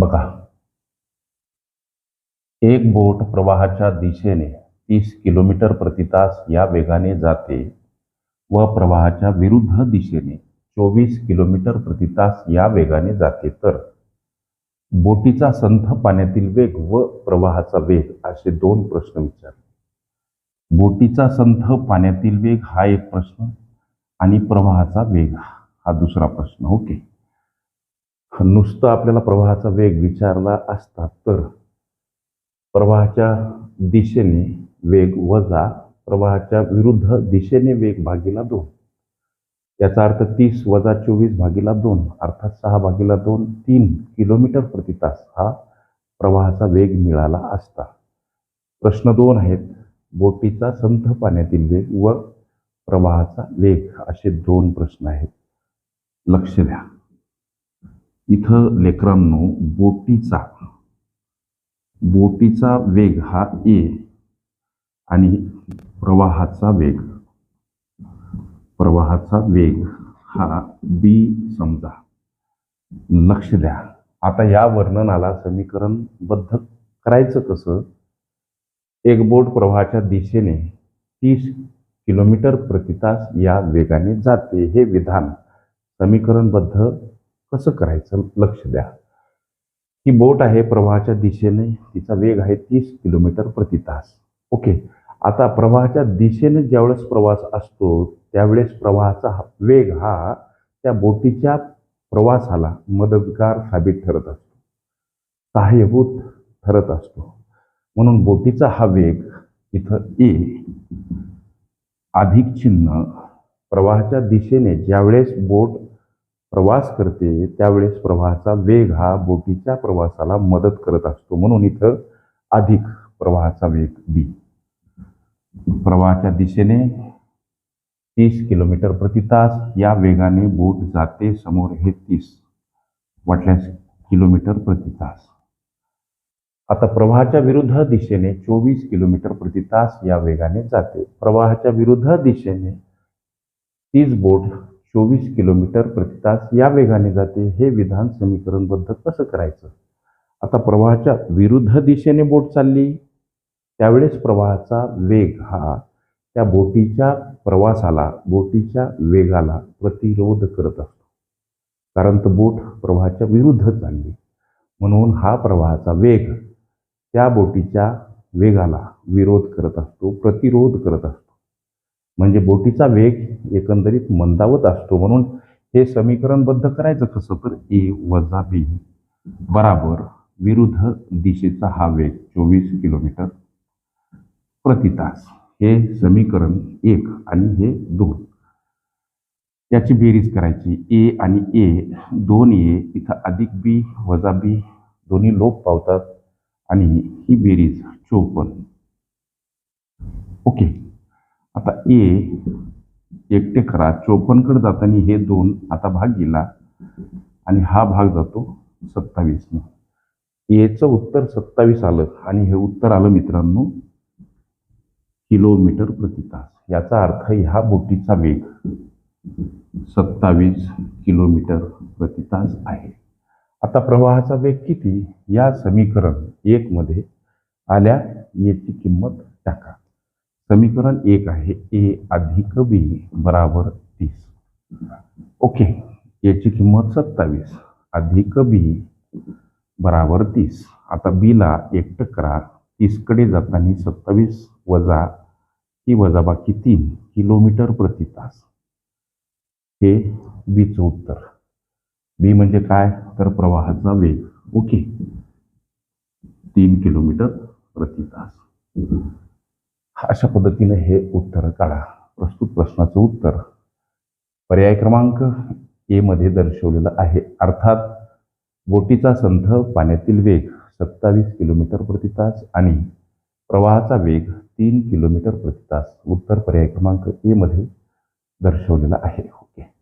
बघा. एक बोट प्रवाहाच्या दिशेने तीस किलोमीटर प्रतितास या वेगाने जाते व प्रवाहाच्या विरुद्ध दिशेने चोवीस किलोमीटर प्रतितास या वेगाने जाते तर. बोटीचा संथ पाण्यातील वेग व प्रवाहाचा वेग असे दोन प्रश्न विचारले. बोटीचा संथ पाण्यातील वेग हा एक प्रश्न आणि प्रवाहाचा वेग हा दुसरा प्रश्न. ओके. नुसतं आपल्याला प्रवाहाचा वेग विचारला असता तर प्रवाहाच्या दिशेने वेग वजा प्रवाहाच्या विरुद्ध दिशेने वेग भागीला दोन. याचा अर्थ तीस वजा चोवीस भागीला दोन अर्थात सहा भागीला दोन तीन किलोमीटर प्रति तास हा प्रवाहाचा वेग मिळाला असता. प्रश्न दोन आहेत बोटीचा संथ पाण्यातील वेग व प्रवाहाचा वेग असे दोन प्रश्न आहेत. लक्ष द्या. इथं लेकरांनो बोटीचा बोटीचा वेग हा ए आणि प्रवाहाचा वेग. प्रवाहाचा वेग हा बी समजा. लक्ष द्या. आता या वर्णनाला समीकरणबद्ध करायचं कसं? एक बोट प्रवाहाच्या दिशेने तीस किलोमीटर प्रति तास या वेगाने जाते. हे विधान समीकरणबद्ध कसं करायचं? लक्ष द्या. ही बोट आहे प्रवाहाच्या दिशेने तिचा वेग आहे तीस किलोमीटर प्रति तास. ओके. आता प्रवाहाच्या दिशेने ज्यावेळेस प्रवास असतो त्यावेळेस प्रवाहाचा हा- वेग हा त्या बोटीच्या प्रवासाला मदतगार साबित ठरत असतो. सहाय्यभूत ठरत असतो. म्हणून बोटीचा हा वेग इथं ए अधिक चिन्ह. प्रवाहाच्या दिशेने ज्यावेळेस बोट प्रवास करते त्यावेळेस प्रवाहाचा वेग हा बोटीच्या प्रवासाला मदत करत असतो. म्हणून इथं अधिक प्रवाहाचा वेग बी प्रवाहाच्या दिशेने तीस किलोमीटर प्रति तास या वेगाने बोट जाते समोर हे तीस वाटल्यास किलोमीटर प्रति तास. आता प्रवाहाच्या विरुद्ध दिशेने चोवीस किलोमीटर प्रति तास या वेगाने जाते. प्रवाहाच्या विरुद्ध दिशेने तीच बोट चोवीस किलोमीटर प्रति तास या वेगाने जाते हे विधान समीकरणबद्ध कसं करायचं? आता प्रवाहाच्या विरुद्ध दिशेने बोट चालली. त्यावेळेस प्रवाहाचा वेग हा त्या बोटीच्या प्रवासाला बोटीच्या वेगाला प्रतिरोध करत असतो. कारण तर बोट प्रवाहाच्या विरुद्ध चालली. म्हणून हा प्रवाहाचा वेग त्या बोटीच्या वेगाला विरोध करत असतो प्रतिरोध करत असतो. म्हणजे बोटीचा वेग एकंदरीत मंदावत असतो म्हणून हे समीकरणबद्ध करायचं कसं? तर ए वजा बी बराबर विरुद्ध दिशेचा हा वेग चोवीस किलोमीटर प्रति तास. हे समीकरण एक आणि हे दोन. याची बेरीज करायची. ए आणि ए दोन ए इथं अधिक बी वजा बी दोन्ही लोप पावतात आणि ही बेरीज चोपन्न. ओके. आता ए एकटे करा चोपन्नकडे जाताना हे दोन आता भाग गेला आणि हा भाग जातो सत्तावीसनं. एचं उत्तर सत्तावीस आलं आणि हे उत्तर आलं मित्रांनो किलोमीटर प्रति तास. याचा अर्थ ह्या बोटीचा वेग सत्तावीस किलोमीटर प्रति तास आहे. आता प्रवाहाचा वेग किती? या समीकरण एकमध्ये आल्या याची किंमत टाका. समीकरण एक आहे. ए अधिक बी बराबर तीस. ओके याची किंमत सत्तावीस. अधिक बी बराबर तीस. आता बीला एकटं करा तीसकडे जाताना सत्तावीस वजा ही वजाबाकी तीन किलोमीटर प्रति तास. हे बीचं उत्तर. बी म्हणजे काय? तर प्रवाहाचा वेग. ओके तीन किलोमीटर प्रति तास. अशा पद्धतीने हे उत्तर काढा. प्रस्तुत प्रश्नाचं उत्तर. पर्याय क्रमांक ए मध्ये दर्शवलेलं आहे. अर्थात बोटीचा संथ पाण्यातील वेग सत्तावीस किलोमीटर प्रति तास आणि प्रवाहाचा वेग तीन किलोमीटर प्रति तास. उत्तर पर्याय क्रमांक ए मध्ये दर्शवलेला आहे. ओके.